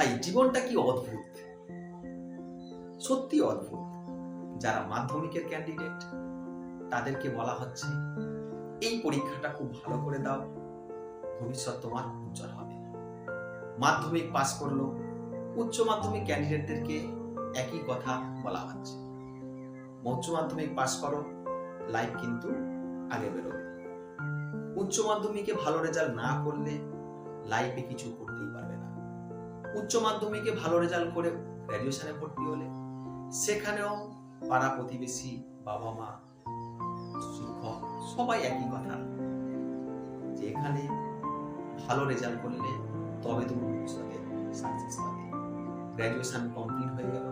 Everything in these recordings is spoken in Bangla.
ভাই জীবনটা কি অদ্ভুত? সত্যি অদ্ভুত। যারা মাধ্যমিকের ক্যান্ডিডেট তাদেরকে বলা হচ্ছে, এই পরীক্ষাটা খুব ভালো করে দাও, ভবিষ্যৎ তোমার উজ্জ্বল হবে। মাধ্যমিক পাশ করল, উচ্চ মাধ্যমিক ক্যান্ডিডেটদেরকে একই কথা বলা হচ্ছে। উচ্চ মাধ্যমিক পাশ করো লাইফ কিন্তু আগে বেরোবে। উচ্চ মাধ্যমিকে ভালো রেজাল্ট না করলে লাইফে কিছু করতেই পারবে উচ্চ মাধ্যমিকে ভালো রেজাল্ট করে গ্র্যাজুয়েশনে ভর্তি হলে সেখানেও পাড়া প্রতিবেশী বাবা মা, শিক্ষক সবাই একই কথা, যে এখানে ভালো রেজাল্ট করলে তবে তুমি ভবিষ্যতে সাকসেস পাবে। গ্র্যাজুয়েশন কমপ্লিট হয়ে গেল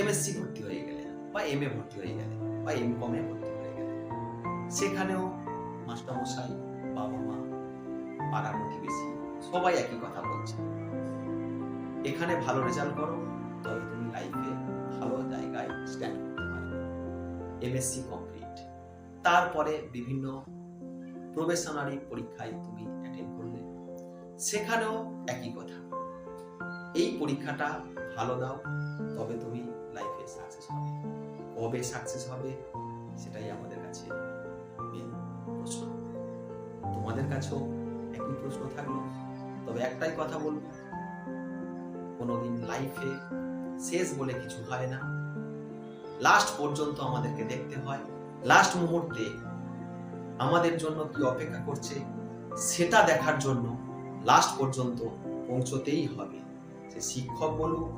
এমএসসি ভর্তি হয়ে গেলে বা এম এ ভর্তি হয়ে গেলে বা এম কমে ভর্তি হয়ে গেলে, সেখানেও মাস্টারমশাই, বাবা মা, পাড়া প্রতিবেশী সবাই একই কথা বলছে। এখানে ভালো রেজাল্ট করো, তবে তুমি লাইফে ভালো জায়গায় স্ট্যান্ড করতে পারবে এমএসসি কমপ্লিট তারপরে বিভিন্ন প্রবেশনারি পরীক্ষায় তুমি অ্যাটেন্ড করলে। সেখানেও একই কথা। এই পরীক্ষাটা ভালো দাও, তবে তুমি লাইফে সাকসেস হবে। কবে সাকসেস হবে, সেটাই আমাদের কাছে প্রশ্ন। তোমাদের কাছেও একই প্রশ্ন থাকল, তবে একটাই কথা বলব। কোনোদিন লাইফে শেষ বলে কিছু হয় না। লাস্ট পর্যন্ত আমাদেরকে দেখতে হয়। লাস্ট মুহূর্তে আমাদের জন্য কি অপেক্ষা করছে, সেটা দেখার জন্য লাস্ট পর্যন্ত পৌঁছতেই হবে। সে শিক্ষক বলুক,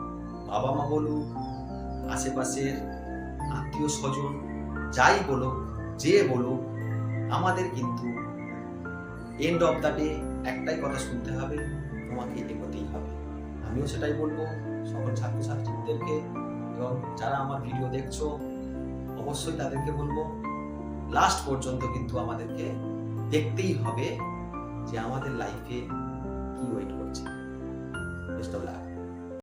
বাবা মা বলুক, আশেপাশের আত্মীয় স্বজন, যাই বলুক, যে বলুক, আমাদের কিন্তু এন্ড অফ দ্য ডে একটাই কথা শুনতে হবে, তোমাকে এগোতেই হবে। আমিও সেটাই বলব। সকল ছাত্রছাত্রীদেরকে এবং যারা আমার ভিডিও দেখছ, অবশ্যই তাদেরকে বলব লাস্ট পর্যন্ত কিন্তু আমাদেরকে দেখতেই হবে যে আমাদের লাইফে কি ওয়েট করছে। Best of luck